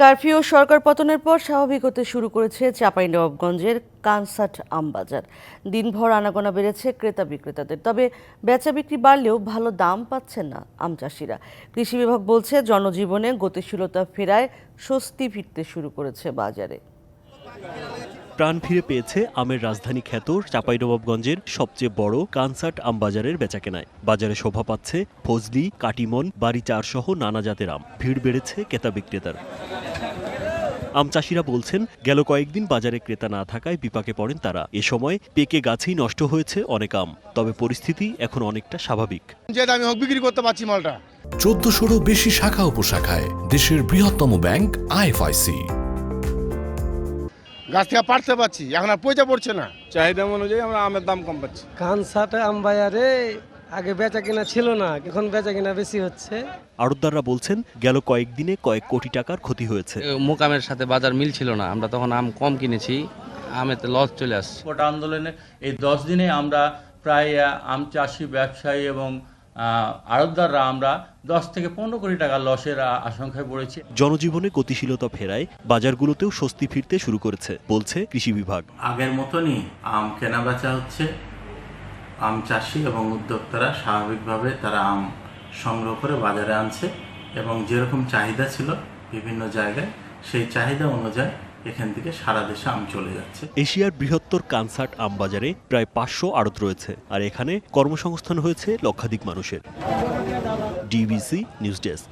Curfew সরকার পতনের পর স্বাভাবিক হতে শুরু করেছে চাঁপাইনবাবগঞ্জের কানসাট আমবাজার। দিনভর আনাগোনা বেড়েছে ক্রেতা বিক্রেতাদের। তবে বেচা বিক্রি বাড়লেও ভালো দাম পাচ্ছেন না আম চাষিরা। কৃষি বিভাগ বলছে, জনজীবনে গতিশীলতা ফেরায় স্বস্তি ফিরতে শুরু করেছে বাজারে। প্রাণ ফিরে পেয়েছে আমের রাজধানী খ্যাত চাঁপাইনবাবগঞ্জের সবচেয়ে বড় কানসার্ট আম বাজারের বেচাকেনায়। বাজারে শোভা পাচ্ছে ফজলি কাটিমন বাড়ি চার সহ নানা জাতের আম। ভিড় বেড়েছে ক্রেতা বিক্রেতার। আম চাষিরা বলছেন গেল কয়েকদিন বাজারে ক্রেতা না থাকায় বিপাকে পড়েন তারা। এ সময় পেকে গাছেই নষ্ট হয়েছে অনেক আম। তবে পরিস্থিতি এখন অনেকটা স্বাভাবিক। হোক বিক্রি করতে পারছি মালটা। চোদ্দশোরও বেশি শাখা উপশাখায় দেশের বৃহত্তম ব্যাংক আইএফআইসি। গাছ থেকে পারতে পারছি এখন আর পয়সা পড়ছে না। চাহিদা অনুযায়ী আমরা আমের দাম কম পাচ্ছি। কানসাটে আমবায়ারে আগে বেচা কিনা ছিল না এখন বেচা কিনা বেশি হচ্ছে। আড়তদাররা বলছেন গেল কয়েকদিনে কয়েক কোটি টাকার ক্ষতি হয়েছে। মোকামের সাথে বাজার মিল ছিল না আমরা তখন আম কম কিনেছি আমেতে লস চলে আসছে। কোটা আন্দোলনে এই দশ দিনে আমরা প্রায় আম চাষি ব্যবসায়ী এবং আড়তদাররা আমরা দশ থেকে পনেরো কোটি টাকা লসের আশঙ্কায় পড়েছি। জনজীবনে গতিশীলতা ফেরায় বাজারগুলোতেও স্বস্তি ফিরতে শুরু করেছে বলছে কৃষি বিভাগ। আগের মতনই আম কেনা বেচা হচ্ছে। আম চাষি এবং উদ্যোক্তারা স্বাভাবিকভাবে তারা আম সংগ্রহ করে বাজারে আনছে এবং যেরকম চাহিদা ছিল বিভিন্ন জায়গায় সেই চাহিদা অনুযায়ী এখান থেকে সারা দেশে আম চলে যাচ্ছে। এশিয়ার বৃহত্তর কানসার্ট আম বাজারে প্রায় পাঁচশো আড়ত রয়েছে, আর এখানে কর্মসংস্থান হয়েছে লক্ষাধিক মানুষের। DBC news desk.